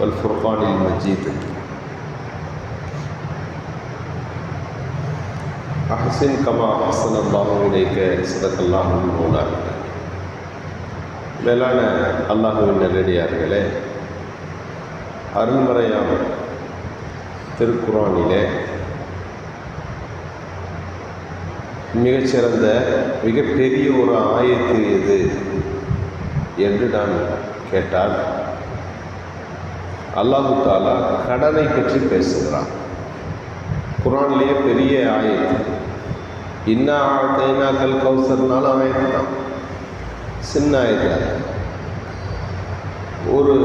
والفرقان المجيد أحسن كما أحسن الله إليك صدق الله المولى மேலான அல்லாஹுவின் நல்லடியார்களே அருள்மறையாம் திருக்குறானிலே மிகச்சிறந்த மிகப்பெரிய ஒரு ஆயத்து எது என்று நான் கேட்டால் அல்லாஹு தாலா கடனை பற்றி பேசுகிறான். குரான்லேயே பெரிய ஆயத்து. இன்னா ஆழ்த்தைனாக்கள் கௌசர்னாலும் ஆயத்து தான். சின்ன ஆயத்து ஒரு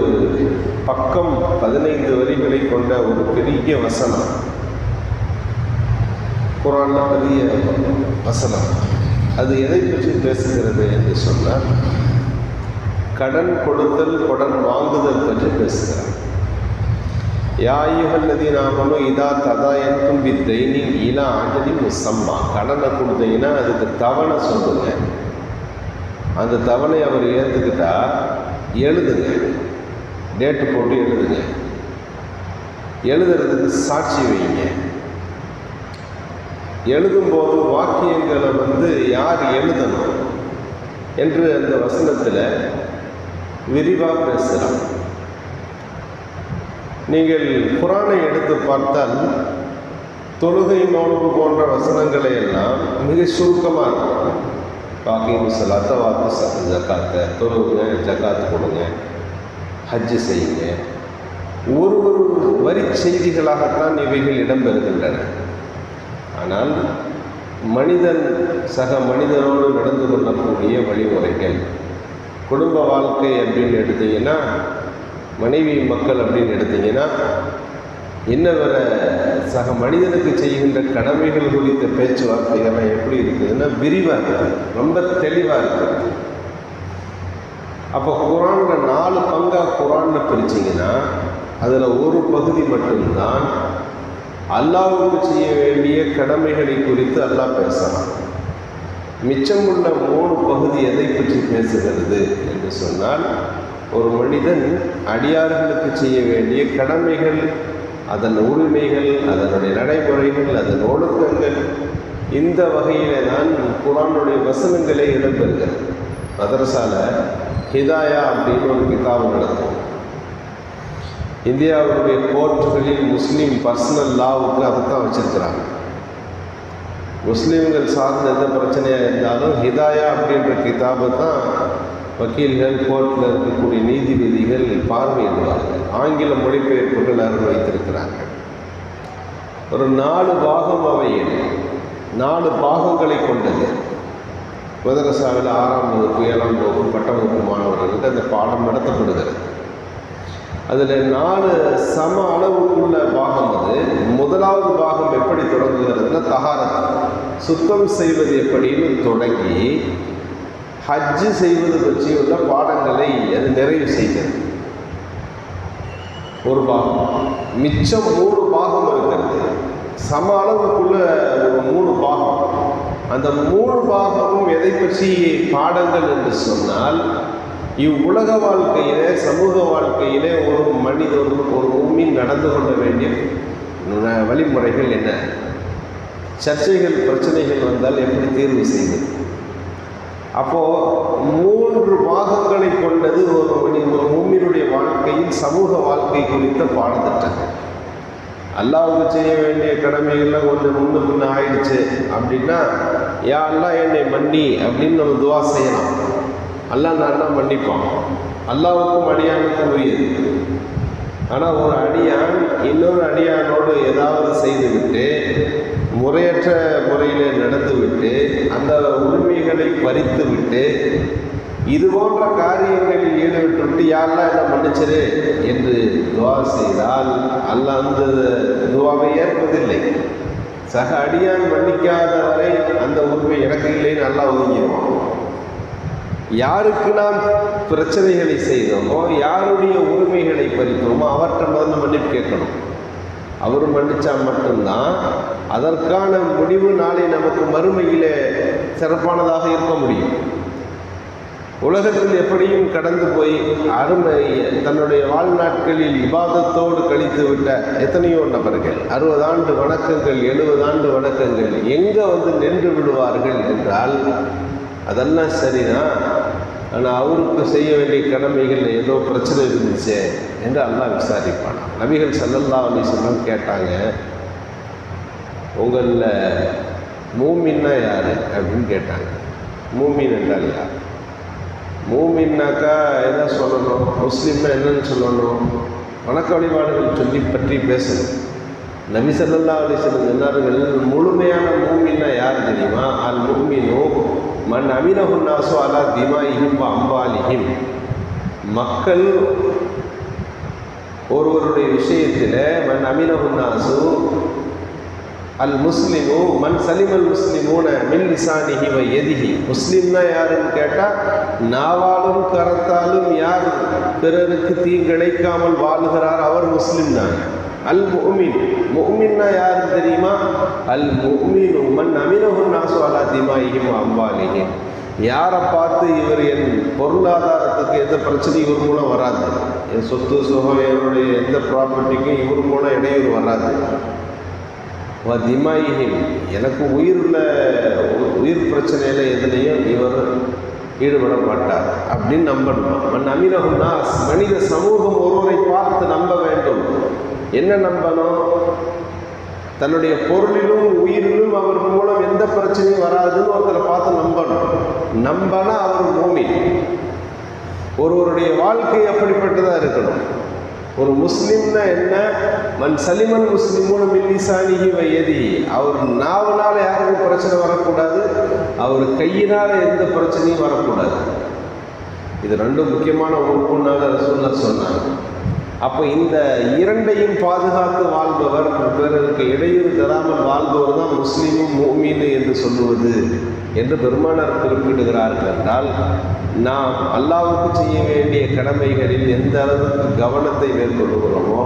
பக்கம் பதினைந்து வரிகளை கொண்ட ஒரு பெரிய வசனம். குரான்ல பெரிய வசனம். அது எதை பற்றி பேசுகிறது என்று சொன்னால் கடன் கொடுத்தல் கடன் வாங்குதல் பற்றி பேசுகிறார். யாயுகல்லதி இதா ததா எனக்கும் வித்தைனி இலா ஆஞ்சலி முசம்மா. கடனை கொடுத்தீங்கன்னா அதுக்கு தவணை சொல்லுங்க. அந்த தவணை அவர் ஏற்றுக்கிட்டா எழுதுங்க. டேட்டு போட்டு எழுதுங்க. எழுதுறதுக்கு சாட்சி வைங்க. எழுதும்போது வாக்கியங்களை வந்து யார் எழுதணும்? என்று அந்த வசனத்தில் விரிவாக பேசுகிறான் நீங்கள் குரானை எடுத்து பார்த்தால் தொழுகை நோன்பு போன்ற வசனங்களை எல்லாம் மிக சுருக்கமாக இருக்கும். பாக்கி முசலாத்த வாத்து ஜக்காத்தை தொழுகுங்க ஜக்காத்து கொடுங்க ஹஜ்ஜு செய்யுங்க. ஒரு ஒரு வரி செய்திகளாகத்தான் இவைகள் இடம்பெறுகின்றன. ஆனால் மனிதன் சக மனிதனோடு நடந்து கொள்ளக்கூடிய வழிமுறைகள் குடும்ப வாழ்க்கை அப்படின்னு எடுத்தீங்கன்னா மனைவி மக்கள் அப்படின்னு எடுத்தீங்கன்னா என்ன வர சக மனிதனுக்கு செய்கின்ற கடமைகள் குறித்த பேச்சுவார்த்தைகள்லாம் எப்படி இருக்குதுன்னா விரிவாக இருக்குது. ரொம்ப தெளிவாக இருக்குது. அப்போ குரானில் நாலு பங்காக குரானில் பிரிச்சிங்கன்னா அதில் ஒரு பகுதி மட்டும்தான் அல்லாவுக்கு செய்ய வேண்டிய கடமைகளை குறித்து அல்லாஹ் பேசலாம் மிச்சமுள்ள மூணு பகுதி எதை பற்றி பேசுகிறது என்று சொன்னால் ஒரு மனிதன் அடியார்களுக்கு செய்ய வேண்டிய கடமைகள் அதன் உரிமைகள் அதனுடைய நடைமுறைகள் அதன் ஒழுக்கங்கள் இந்த வகையிலே தான் குரானுடைய வசனங்களே இடம்பெறுகிறது. மதரசால ஹிதாயா அப்படின்னு ஒரு கிதாபு நடத்தும். இந்தியாவுடைய கோர்ட்டுகளில் முஸ்லீம் பர்சனல் லாவுக்கு அதை தான் வச்சுருக்கிறாங்க. முஸ்லீம்கள் சார்ந்த எந்த பிரச்சனையாக இருந்தாலும் ஹிதாயா அப்படின்ற கிதாபை தான் வக்கீல்கள் கோர்ட்டில் இருக்கக்கூடிய நீதிபதிகள் பார்வையிடுவார்கள் ஆங்கில மொழிபெயர்ப்புகள் அருள் வைத்திருக்கிறார்கள். ஒரு நாலு பாகம் அவையில் நாலு பாகங்களை கொண்டது. மதரசாவில் ஆறாம் வகுப்பு ஏழாம் வகுப்பு பட்ட வகுப்பு மாணவர்களுக்கு அந்த பாடம் நடத்தப்படுகிறது. அதில் நாலு சம அளவுக்குள்ள பாகம் அது. முதலாவது பாகம் எப்படி தொடங்குகிறதுனா தகாரத். சுத்தம் செய்வது எப்படின்னு தொடங்கி ஹஜ்ஜு செய்வது பற்றி உள்ள பாடங்களை அது நிறைவு செய்கிறது. ஒரு பாகம். மிச்சம் மூணு பாகம் இருக்கிறது. சம அளவுக்குள்ள ஒரு மூணு பாகம். அந்த மூணு பாகமும் எதை பற்றி பாடங்கள் என்று சொன்னால் இவ்வுலக வாழ்க்கையிலே சமூக வாழ்க்கையிலே ஒரு மனிதர் ஒரு உண்மையில் நடந்து கொள்ள வேண்டிய வழிமுறைகள் என்ன? சர்ச்சைகள் பிரச்சனைகள் வந்தால் எப்படி தீர்வு செய்வது? அப்போது மூன்று பாகங்களை கொண்டது ஒரு மனி மூமியினுடைய வாழ்க்கையில் சமூக வாழ்க்கை குறித்த பாடத்திட்டங்கள். அல்லாவுக்கு செய்ய வேண்டிய கடமைகள்லாம் கொஞ்சம் முன்னு பின்ன ஆயிடுச்சு அப்படின்னா யா அல்லா என்னை மன்னி அப்படின்னு நம்ம துவா செய்யலாம். அல்லா நான் மன்னிப்பான் அல்லாவுக்கும் அடியானுக்கும் உரியது. ஆனால் ஒரு அடியான் இன்னொரு அடியானோடு ஏதாவது செய்துவிட்டு முறையற்ற முறையில் நடந்துவிட்டு அந்த உரிமைகளை பறித்துவிட்டு இது போன்ற காரியங்களில் ஈடுபட்டு யாரெல்லாம் என்ன மன்னிச்சிரு என்று துவா செய்தால் அல்ல அந்த துவாவை ஏற்பதில்லை. சக அடியான் மன்னிக்காதவரை அந்த உரிமை எனக்கு இல்லைன்னு நல்லா ஒதுங்கிடுவோம் யாருக்கு நாம் பிரச்சனைகளை செய்தோமோ யாருடைய உரிமைகளை பறித்தோமோ அவற்றை முதல்ல மன்னிப்பு கேட்கணும். அவர் மன்னிச்சா மட்டும்தான் அதற்கான முடிவு நாளை நமக்கு மறுமையிலே சிறப்பானதாக இருக்க முடியும். உலகத்தில் எப்படியும் கடந்து போய் அருமை தன்னுடைய வாழ்நாட்களில் விவாதத்தோடு கழித்து விட்ட எத்தனையோ நபர்கள் அறுபது ஆண்டு வணக்கங்கள் எழுபது ஆண்டு வணக்கங்கள் எங்கே வந்து நின்று விடுவார்கள் என்றால் அதெல்லாம் சரிதான். ஆனால் அவருக்கு செய்ய வேண்டிய கடமைகள் ஏதோ பிரச்சனை இருந்துச்சு என்று அல்லாஹ் விசாரிப்பான் நபிகள் சல்லல்லா அலிஸ்லாம் கேட்டாங்க உங்களில் மூமின்னா யார் அப்படின்னு கேட்டாங்க. மூமின் என்றால் யார்? மூமின்னாக்கா என்ன சொல்லணும்? முஸ்லீம்னா என்னன்னு சொல்லணும்? வணக்க வழிபாடுகள் சொல்லி பற்றி பேசணும். நபி சல்லா அலிஸ்லம் சொன்னார்கள் முழுமையான மூமின்னா யார் தெரியுமா? அல் மூமினோ மண் அமினகுன்னாசோ அலா திமாயிஹிம் அம்பாலிஹிம் மக்கள் ஒருவருடைய விஷயத்தில் மண் அமினகுன்னாசு அல் முஸ்லிமு மண் சலிமல் முஸ்லிமூன மின் லிசானிஹி வ எதிஹி முஸ்லீம்னா யாருன்னு கேட்டால் நாவாலும் கரத்தாலும் யார் பிறருக்கு தீங்கிழைக்காமல் வாழுகிறார் அவர் முஸ்லீம் தான். அல் முஹ்மின் முஹ்மின்னா யார் தெரியுமா? அல் முஹ்மினு மண் அமினஹு நாசு அலா திமாயிஹிம் அம்பாலிஹிம் யாரை பார்த்து இவர் என் பொருளாதாரத்துக்கு எந்த பிரச்சனையும் இவர் மூலம் வராது. என் சொத்து சுகம் என்னுடைய எந்த ப்ராப்பர்ட்டிக்கும் இவர் மூலம் இடையூறு வராது. திமாயிஹிம் எனக்கு உயிருள்ள உயிர் பிரச்சனையில் எதுலேயும் இவர் ஈடுபட மாட்டார் அப்படின்னு நம்பணும். மண் அமீனகுன்னா மனித சமூகம் ஒருவரை பார்த்து நம்ப வேண்டும். என்ன நம்பணும்? தன்னுடைய பொருளிலும் உயிரிலும் அவர் மூலம் எந்த பிரச்சனையும் வராதுன்னு ஒருத்தரை பார்த்து நம்பணும். நம்பனா அவர் பூமி ஒருவருடைய வாழ்க்கை அப்படிப்பட்டதாக இருக்கணும். ஒரு முஸ்லீம்னா என்ன? மண் சலிமன் முஸ்லிமோட மில்லிசானிகி வயதி. அவர் நாவனால் யாருக்கும் பிரச்சனை வரக்கூடாது அவர் கையினால் எந்த பிரச்சனையும் வரக்கூடாது. இது ரெண்டும் முக்கியமான உறுப்புனால சொல்ல சொன்னாங்க. அப்போ இந்த இரண்டையும் பாதுகாத்து வாழ்பவர் பிறருக்கு இடையூறு தராமல் வாழ்பவர் தான் முஸ்லீமும் மூமீனு என்று சொல்லுவது. என்று பெருமானார் குறிப்பிடுகிறார்கள் என்றால் நாம் அல்லாவுக்கு செய்ய வேண்டிய கடமைகளில் எந்த அளவுக்கு கவனத்தை மேற்கொள்கிறோமோ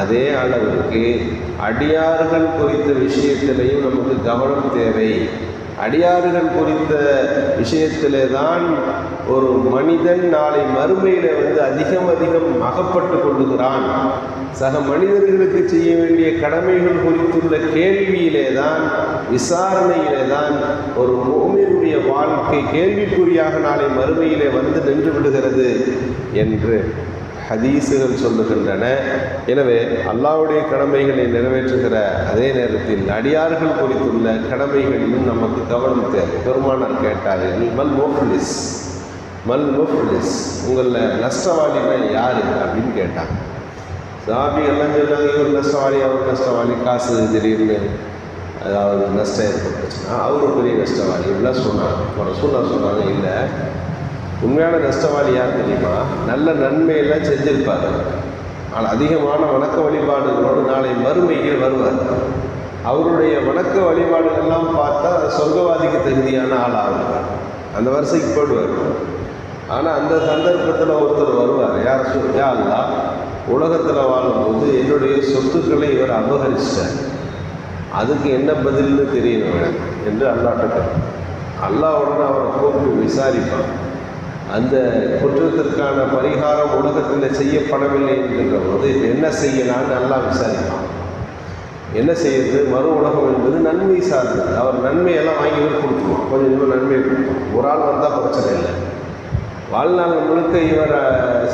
அதே அளவுக்கு அடியார்கள் குறித்த விஷயத்திலையும் நமக்கு கவனம் தேவை. அடியாறுகள் குறித்த விஷயத்திலே தான் ஒரு மனிதன் நாளை மறுமையில் வந்து அதிகம் அதிகம் அகப்பட்டு கொள்ளுகிறான். சக மனிதர்களுக்கு செய்ய வேண்டிய கடமைகள் குறித்துள்ள கேள்வியிலே தான் விசாரணையிலே தான் ஒரு மோமியனுடைய வாழ்க்கை கேள்விக்குறியாக நாளை மறுமையிலே வந்து நின்று விடுகிறது என்று ஹதீஸுகள் சொல்லுகின்றன. எனவே அல்லாவுடைய கடமைகளை நிறைவேற்றுகிற அதே நேரத்தில் அடியார்கள் குறித்துள்ள கடமைகளிலும் நமக்கு கவனம் தேவை. பெருமானார் கேட்டார்கள் மல் மோஃபிலிஸ் மல் மோஃபிலிஸ் உங்களில் நஷ்டவாளினா யார்? அப்படின்னு கேட்டாங்க. சாபி எல்லாம் சொன்னாங்க இவர் நஷ்டவாளி அவர் நஷ்டவாளி. காசு திடீர்னு அதாவது நஷ்டம் ஏற்பட்டுச்சுன்னா அவரும் பெரிய நஷ்டவாளி இப்படிலாம் சொன்னாங்க. ஒரு சூழ்நிலை சொன்னாங்க இல்லை உண்மையான நஷ்டவாளி யார் தெரியுமா? நல்ல நன்மையெல்லாம் செஞ்சிருப்பார். ஆனால் அதிகமான வணக்க வழிபாடுகளோடு நாளை மறுமையில் வருவார். அவருடைய வணக்க வழிபாடுகள்லாம் பார்த்தா சொர்க்கவாதிக்கு தகுதியான ஆள் ஆகுவார் அந்த வரிசைக்கு போடுவார் ஆனால் அந்த சந்தர்ப்பத்தில் ஒருத்தர் வருவார். யார் சொல் உலகத்தில் வாழும்போது என்னுடைய சொத்துக்களை இவர் அபகரிச்சிட்டார். அதுக்கு என்ன பதில்னு தெரியணும் என்று அல்லாட்ட அல்லாஹ் உடனே அவரை கூப்பிட்டு விசாரிப்பான் அந்த குற்றத்திற்கான பரிகாரம் உலகத்தில் செய்யப்படவில்லை என்கின்ற போது என்ன செய்யலான்னு நல்லா விசாரிப்பான். என்ன செய்யறது? மறு உலகம் என்பது நன்மை சார்ந்தது. அவர் நன்மையெல்லாம் வாங்கி கொடுத்துருவோம் கொஞ்சம் இன்னும் நன்மையை கொடுப்போம் ஒரு ஆள் வந்தால் பிரச்சனை இல்லை. வாழ்நாள் முழுக்க இவர்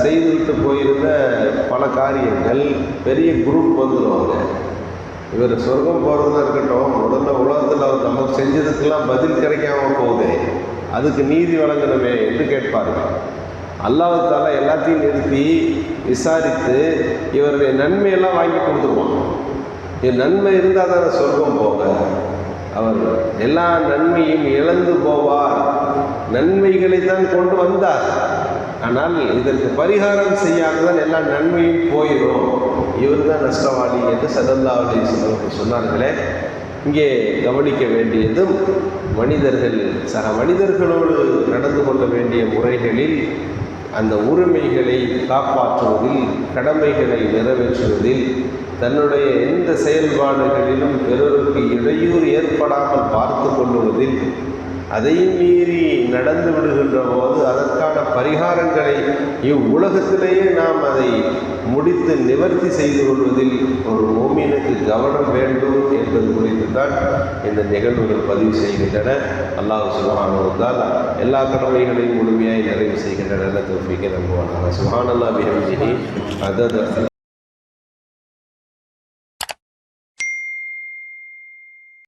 செய்துவிட்டு போயிருந்த பல காரியங்கள் பெரிய குரூப் வந்துடுவாங்க இவர் சொர்க்கம் போகிறதா இருக்கட்டும் முதல்ல உலகத்தில் அவர் நமக்கு செஞ்சதுக்கெல்லாம் பதில் கிடைக்காம போகுது அதுக்கு நீதி வழங்கணுமே என்று கேட்பார்கள் அல்லாஹால எல்லாத்தையும் நிறுத்தி விசாரித்து இவருடைய நன்மையெல்லாம் வாங்கி கொடுத்துருவான். என் நன்மை இருந்தால் தானே சொர்க்கம் போக? அவர் எல்லா நன்மையும் இழந்து போவார். நன்மைகளை தான் கொண்டு வந்தார். ஆனால் இதற்கு பரிகாரம் செய்யாததான் எல்லா நன்மையும் போயிடும். இவர் தான் நஷ்டவாளி என்று சதல்லா அலி சொன்னார்களே. இங்கே கவனிக்க வேண்டியதும் மனிதர்கள் சக மனிதர்களோடு நடந்து கொள்ள வேண்டிய முறைகளில் அந்த உரிமைகளை காப்பாற்றுவதில் கடமைகளை நிறைவேற்றுவதில் தன்னுடைய எந்த செயல்பாடுகளிலும் பிறருக்கு இடையூறு ஏற்படாமல் பார்த்து கொள்ளுவதில் அதையும் மீறி நடந்து விடுகின்ற போது அதற்கான பரிகாரங்களை இவ்வுலகத்திலேயே நாம் அதை முடித்து நிவர்த்தி செய்து கொள்வதில் ஒரு மோமீனுக்கு கவனம் வேண்டும் என்பது குறித்து தான் இந்த நிகழ்வுகள் பதிவு செய்கின்றன. அல்லாஹ் சுபஹானுவத்தால் எல்லா கடமைகளையும் முழுமையாய் நிறைவு செய்கின்றன நல்ல தோஃபிக்கு நம்புவானாக. சுபஹானல்லா பிஹம்திஹி. அதத